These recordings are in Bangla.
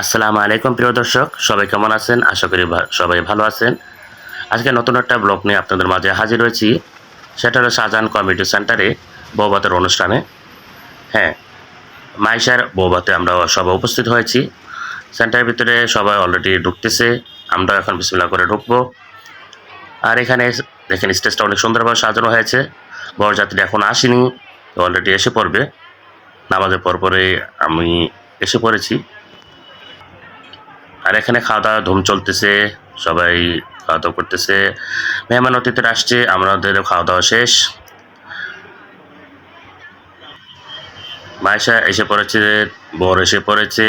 আসসালামু আলাইকুম, প্রিয় দর্শক। সবাই কেমন আছেন? আশা করি সবাই ভালো আছেন। আজকে নতুন একটা ব্লগ নিয়ে আপনাদের মাঝে হাজির হয়েছি। সেটা হলো শাহজাহান কমিউনিটি সেন্টারে বৌবাতের অনুষ্ঠানে। হ্যাঁ মাইশার বৌবাতে আমরা সবাই উপস্থিত হয়েছি। সেন্টারের ভিতরে সবাই অলরেডি ঢুকতেছে। আমরা এখন বিসমিল্লা করে ঢুকবো। আর এখানে দেখেন স্টেজটা অনেক সুন্দরভাবে সাজানো হয়েছে। বরযাত্রী এখন আসেনি অলরেডি এসে পড়বে। নামাজের পর পরে আমি এসে পড়েছি। আর এখানে খাওয়া দাওয়া ধুম চলতেছে, সবাই খাওয়া দাওয়া করতেছে। মেহমান অতিথিরা আসছে আমাদের খাওয়া দাওয়া শেষ। মাইশা এসে পড়েছে, বর এসে পড়েছে।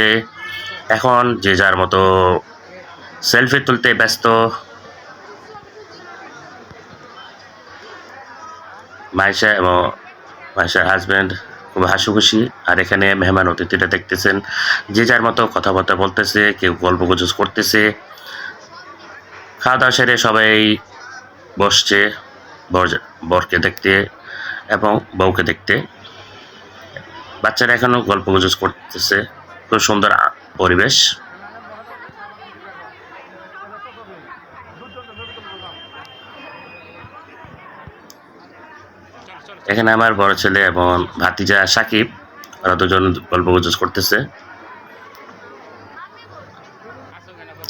এখন যে যার মতো সেলফি তুলতে ব্যস্ত। মাইশা এবং মাইশার হাজব্যান্ড খুব হাসি খুশি আর এখানে মেহমান অতিথিরা দেখতেছেন, যে যার মতো কথাবার্তা বলতেছে, কেউ গল্প গুজুজ করতেছে। খাওয়া দাওয়া সেরে সবাই বসছে, বর- বরকে দেখতে এবং বউকে দেখতে। বাচ্চারা এখনও গল্প গুজুজ করতেছে। খুব সুন্দর পরিবেশ এখানে আমার বড় ছেলে এবং ভাতিজা সাকিব, ওরা দুজন গল্প গুজব করতেছে।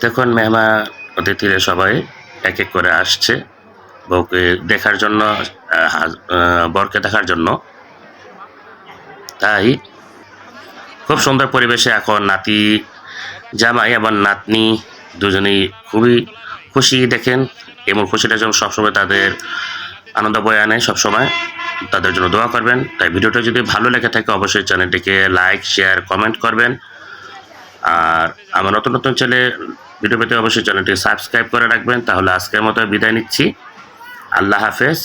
দেখুন মেহমা অতিথিরা সবাই এক এক করে আসছে, বউকে দেখার জন্য বরকে দেখার জন্য। তাই খুব সুন্দর পরিবেশে এখন নাতি, জামাই এবং নাতনি দুজনেই খুবই খুশি। দেখেন, এমন খুশিটা যেন সবসময় তাদের আনন্দ বয়ে আনে সবসময়। তাদের জন্য দোয়া করবেন। তাই ভিডিওটা যদি ভালো লেগে থাকে, অবশ্যই চ্যানেলটিকে লাইক শেয়ার কমেন্ট করবেন। আর আমার নতুন নতুন ছেলে ভিডিও পেতে অবশ্যই চ্যানেলটি সাবস্ক্রাইব করে রাখবেন। তাহলে আজকের মতো বিদায় নিচ্ছি। আল্লাহ হাফেজ।